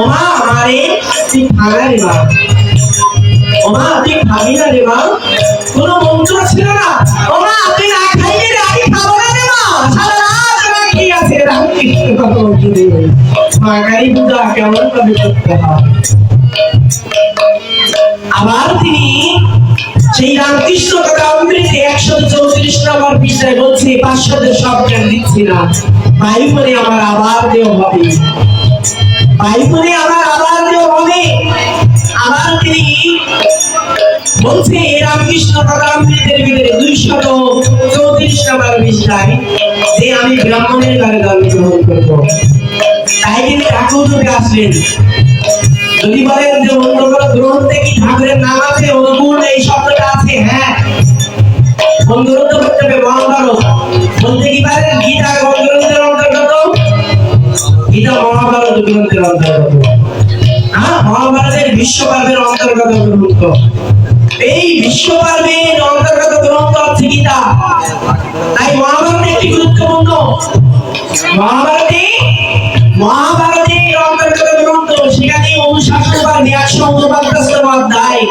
ওমা, আমারে তুই ভাঙা তুই তুই তিনি সেই রামকৃষ্ণ কথা অমৃতে একশো চৌত্রিশ নম্বর পৃষ্ঠায় বলছে পাঁচশোদের সব জ্ঞান দিচ্ছি না। বায়ু করে আমার আবার দেহ হবে। আমার আবার দেহ হবে, আবার তিনি বলছে রামকৃষ্ণ কথা ভিতরে দুইশত চৌত্রিশ নম্বর পৃষ্ঠায় যে আমি ব্রাহ্মণের ঘরে জন্মগ্রহণ করব। তাই তিনি ঠাকুর রূপে আসলেন। যদি বলেন যে অন্য কোনো গ্রন্থে কি ঠাকুরের নাম আছে অনুকূল এই শব্দটা আছে হ্যাঁ। বিশ্বকাপের অন্তর্গত গ্রন্থ। এই বিশ্বকাপের অন্তর্গত গ্রন্থ হচ্ছে গীতা তাই মহাভারত একটি গুরুত্বপূর্ণ মহাভারতে, মহাভারতের অন্তর্গত গ্রন্থ, সেখানে অনুশাসন একশো উনপঞ্চাশতম অধ্যায়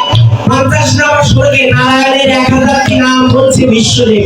পঞ্চাশ নম্বর শ্লোকে নারায়ণের এক হাজারটি নাম বলছে বিশ্বদেব।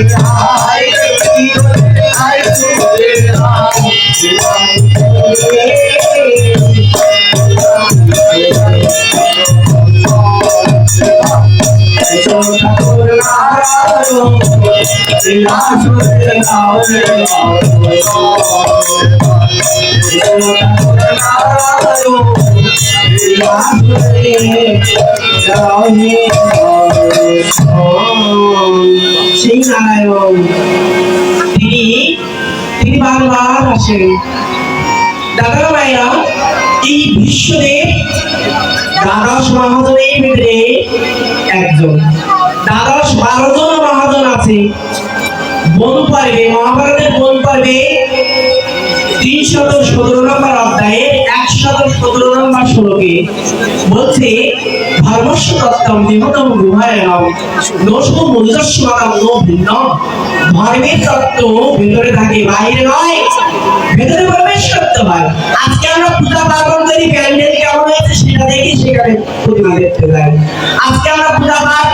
দিকে সেই নারায়ণ তিনি তিনি বারবার আসেন। দাদা ভাইরা এই বিশ্বদেব দ্বাদশ মহাজনের ভিতরে একজন। দ্বাদশ বারো জন মহাজন আছে। বন পর্বে, মহাভারতের বন পর্বে তিনশত সতেরো নম্বর অধ্যায়ে একশত সতেরো নম্বর শ্লোকে বলছে ধর্মস্ব তত্ত্বম নিহতম গুহায়নম দোষ নো ভিন্ন ধর্মের তত্ত্ব ভেতরে থাকে, বাইরে নয়। ভেতরে প্রবেশ করতে হয়। আজকে আমরা পূজা পার্বণ করি প্যান্ডেল কেমন হয়েছে সেটা দেখি, সেখানে প্রতিমা দেখতে যাই। আজকে আমরা পূজা পাঠ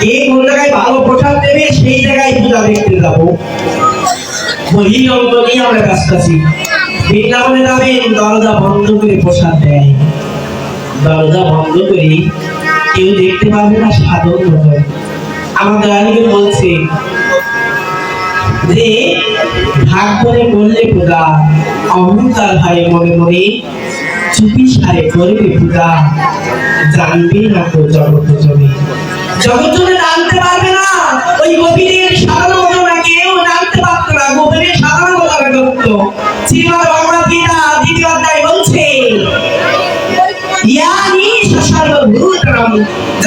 কে কোন জায়গায় ভালো প্রসাদ দেবে, সেই জায়গায় পূজা দেখতে যাব। বহির নিয়ে আমরা ব্যস্ত আছি বৃন্দাবনে যাবেন, দরজা বন্ধ করে প্রসাদ দেয়। দরজা বন্ধ করে, কেউ দেখতে পারবে না সাধন ভজন আমাদের আলিকে বলছে যে ভাগ করে করলে পূজা অহংকার হয় মনে মনে, চুপি সারে করবে পূজা জানবে না তো জগৎ জনে জগৎ জনে জানতে পারবে না, ওই গোপীদের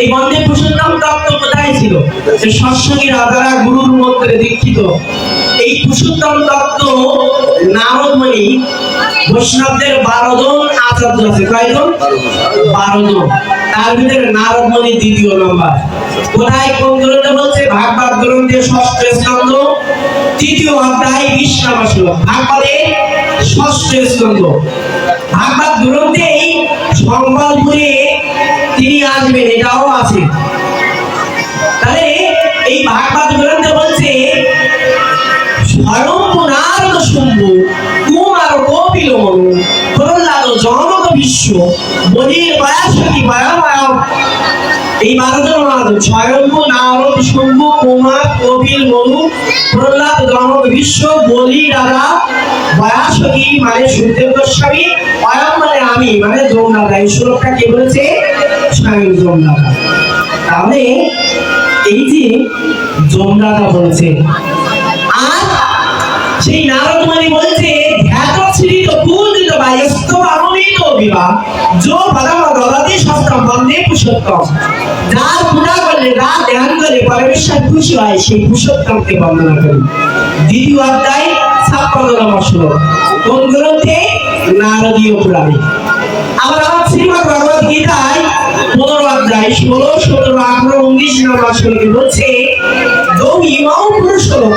এই বন্দে পুরুষোত্তম তত্ত্ব কোথায় ছিল? যে সৎসঙ্গী রাজারা গুরুর মন্ত্রে দীক্ষিত। এই পুরুষোত্তম তত্ত্ব নারদমণি বৈষ্ণবদের বারো জন আচার্য আছে। কয়জন? বারো জন। তার ভিতরে নারদমণি দ্বিতীয় নম্বর। কোথায় কোন গ্রন্থে বলছে? ভাগবত গ্রন্থে ষষ্ঠ স্কন্ধ। তৃতীয় অধ্যায় বিশ নম্বর শ্লোক। ভাগবতের ষষ্ঠ স্কন্ধ। ভাগবত গ্রন্থেই সম্বলপুরে তিনি আসবেন, এটাও আছে। তাহলে এই ভাগবত গ্রন্থ বলছে স্বয়ংপুনার্দ শম্ভু কুমার কপিল মনু, প্রহ্লাদ জনক বিশ্ব, বলির বায়াসী বায়াবায়ম এই মারদ মহাজন স্বয়ম্ভু শম্ভু কুমার কপিল, মনু, প্রহ্লাদ জনক বিশ্ব, বলি রাজা বায়াসী মানে সুখদেব গোস্বামী অয়ম মানে আমি মানে যমুনাদা। এই শ্লোকটা কে বলেছে? স্বয়ং যমুনাদা। তাহলে এই যে যমুনাদা বলেছে, আর সেই নারদ মুনি বলছে ধ্যাত শ্রীত বামনিত বিবাহ। যো পরম দদাতি সস্তম বন্দে পুষোত্তম যার পূজা করলে যার ধ্যান করে পরমেশ্বর খুশি হয়, সেই পুষোত্তমকে বন্দনা করি। দ্বিতীয় অধ্যায় ছাপ্পান্ন নম্বর শ্লোক। কোন গ্রন্থে নারদীয় পুরাণে। আবার আমার শ্রীমদ ভগবত গীতায় পনেরো অধ্যায়, ষোলো, সতেরো, আঠারো, উনিশ নম্বর শ্লোকে বলছে দৌ ইমাও পুরুষ লোক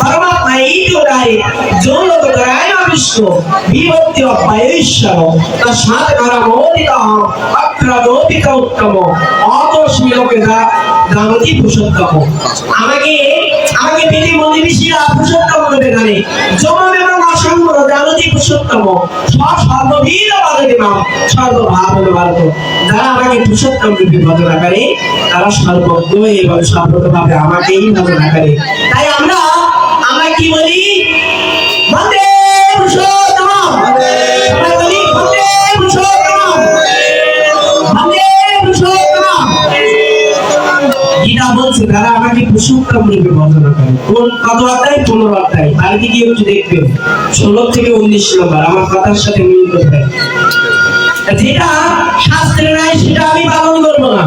পরমাত্মা বিভক্তি অব্যয়শ্বর তস্মাৎ করমোদিত অক্রমোদিত উত্তম অতস্মি লোকে দানতি পুরুষোত্তম। আমাকে আমাকে পেটে মনে পুরুষোত্তম রূপে জানে। যমন এবং অসংগ জানতি পুরুষোত্তম সব সর্ববীর বাদে নাম সর্বভাব ভারত যারা আমাকে পুরুষোত্তম রূপে ভজনা করে, তারা সর্বজ্ঞ এবং সর্বতভাবে আমাকেই ভজনা করে। তাই আমরা আমরা কি বলি? বলছে তারা আমাকে পুরুষোত্তম রূপে বর্ণনা করে। কোন কত অধ্যায় পনেরো অধ্যায় বাড়িতে গিয়ে একটু দেখবেন ষোলো থেকে উনিশ নম্বর, আমার কথার সাথে মিল করবে যেটা শাস্ত্রে নাই, সেটা আমি পালন করব না।